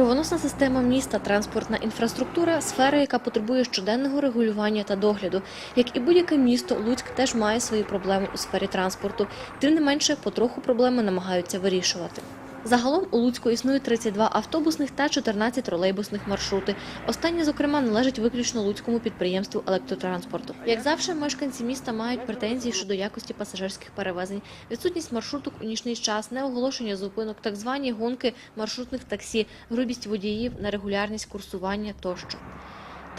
Кровоносна система міста, транспортна інфраструктура сфера, яка потребує щоденного регулювання та догляду. Як і будь-яке місто, Луцьк теж має свої проблеми у сфері транспорту. Тим не менше, потроху проблеми намагаються вирішувати. Загалом у Луцьку існує 32 автобусних та 14 тролейбусних маршрути. Останні, зокрема, належать виключно луцькому підприємству електротранспорту. Як завжди, мешканці міста мають претензії щодо якості пасажирських перевезень, відсутність маршруток у нічний час, неоголошення зупинок, так звані гонки маршрутних таксі, грубість водіїв, нерегулярність курсування тощо.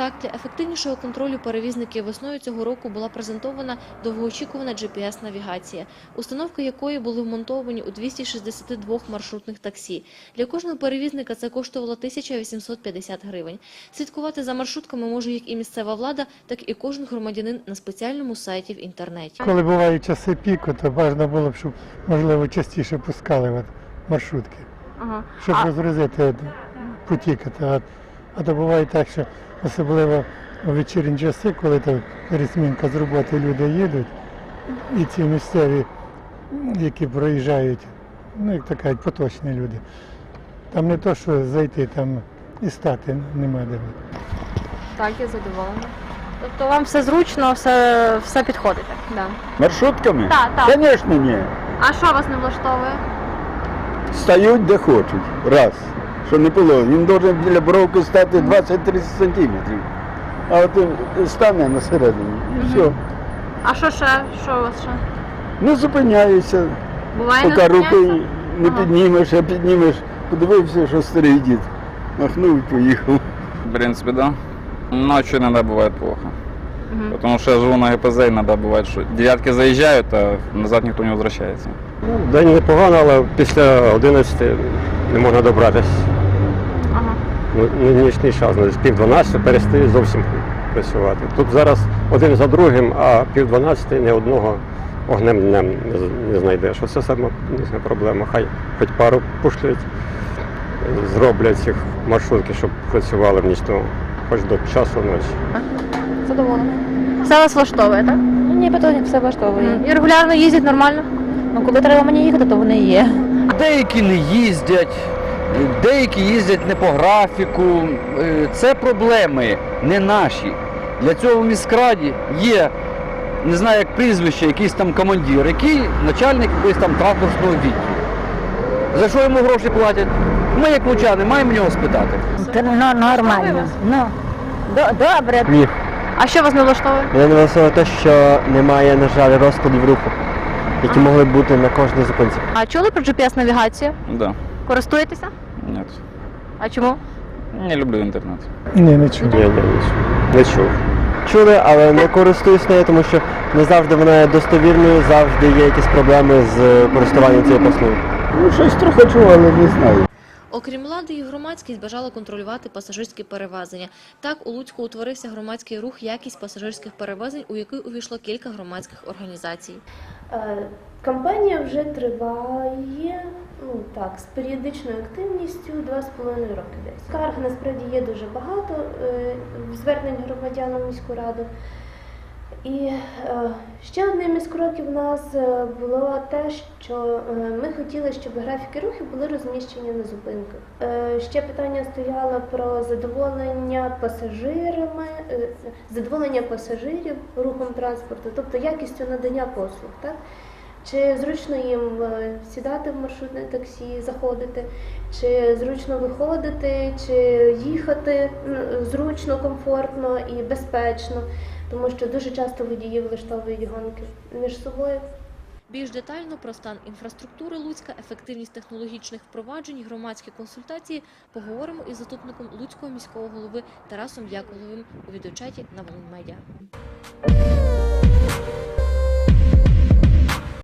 Так, для ефективнішого контролю перевізників весною цього року була презентована довгоочікувана GPS-навігація, установки якої були вмонтовані у 262 маршрутних таксі. Для кожного перевізника це коштувало 1850 гривень. Слідкувати за маршрутками може як і місцева влада, так і кожен громадянин на спеціальному сайті в інтернеті. Коли бувають часи піку, то бажано було б, щоб можливо частіше пускали маршрутки, Ага. щоб розгрузити от, потік. А, то буває так, що особливо у вечірні часи, коли то пересмінка з роботи люди їдуть, і ці місцеві, які проїжджають, ну як то кажуть, поточні люди. Там не то, що зайти там і стати нема де. Так, я задоволена. Тобто вам все зручно, все, все підходить? Да. Маршрутками? Так, так. Звісно, ні. А що вас не влаштовує? Стають де хочуть. Раз. Що не було. Він має біля бровки стати 20-30 сантиметрів. А от він стане на середині. І все. А що ще? Що у вас ще? Не зупиняється. Буває Поки руки не Ага. піднімеш, а піднімеш, подивився, що старий дід. Махнув і поїхав. В принципе, да. Ночью иногда бывает плохо. Потому что я живу на ГПЗ, иногда бывает, что девятки заезжают, а назад никто не возвращается. День непогано, але після 11 не можна добратися. Ага. Ну, ні- нічний час, ну, з пів 12 перестає зовсім працювати. Тут зараз один за другим, а пів 12 ні одного огнем днем не, знайдеш. Оце саме їхня проблема. Хай хоч пару пошлють, зроблять цих маршрутки, щоб працювали в нічному, хоч до часу ночі. Задоволена. Все вас влаштовує, так? Ну, ні, питання все влаштовує. І регулярно їздять нормально? Ну, коли треба мені їхати, то вони є. Деякі не їздять, деякі їздять не по графіку. Е, Це проблеми не наші. Для цього в міськраді є, не знаю як прізвище, якийсь там командир, який начальник якогось там транспортного відділу. За що йому гроші платять? Ми, як лучани, маємо в нього спитати. Ну, нормально. Ну, добре. Ні. А що вас не влаштовує? Мене не влаштовує те, що немає, на жаль, розкладів руху, які могли б бути на кожній зупинці. А чули про GPS-навігацію? Да. Користуєтеся? Нет. А чому? Не люблю интернет. Ні, не чую. Ні, ні, не чув. Не чув. Чули, але не користуюсь нею, тому що не завжди вона є достовірною, завжди є якісь проблеми з користуванням цією послугою. Ну, щось трохи чув, але не знаю. Окрім влади, і громадськість бажала контролювати пасажирські перевезення. Так у Луцьку утворився громадський рух якість пасажирських перевезень, у який увійшло кілька громадських організацій. Е, Кампанія вже триває ну так з періодичною активністю два з половиною роки десь. Скарг насправді є дуже багато е, звернень громадян у міську раду. І е, ще одним із кроків у нас е, було те, що е, ми хотіли, щоб графіки рухів були розміщені на зупинках. Ще питання стояло про задоволення пасажирами, задоволення пасажирів рухом транспорту, тобто якістю надання послуг. Так? Чи зручно їм сідати в маршрутне таксі, заходити, чи зручно виходити, чи їхати зручно, комфортно і безпечно, тому що дуже часто водії влаштовують гонки між собою. Більш детально про стан інфраструктури Луцька, ефективність технологічних впроваджень, громадські консультації поговоримо із заступником Луцького міського голови Тарасом Яковлевим у відеочаті на Волинь Медіа.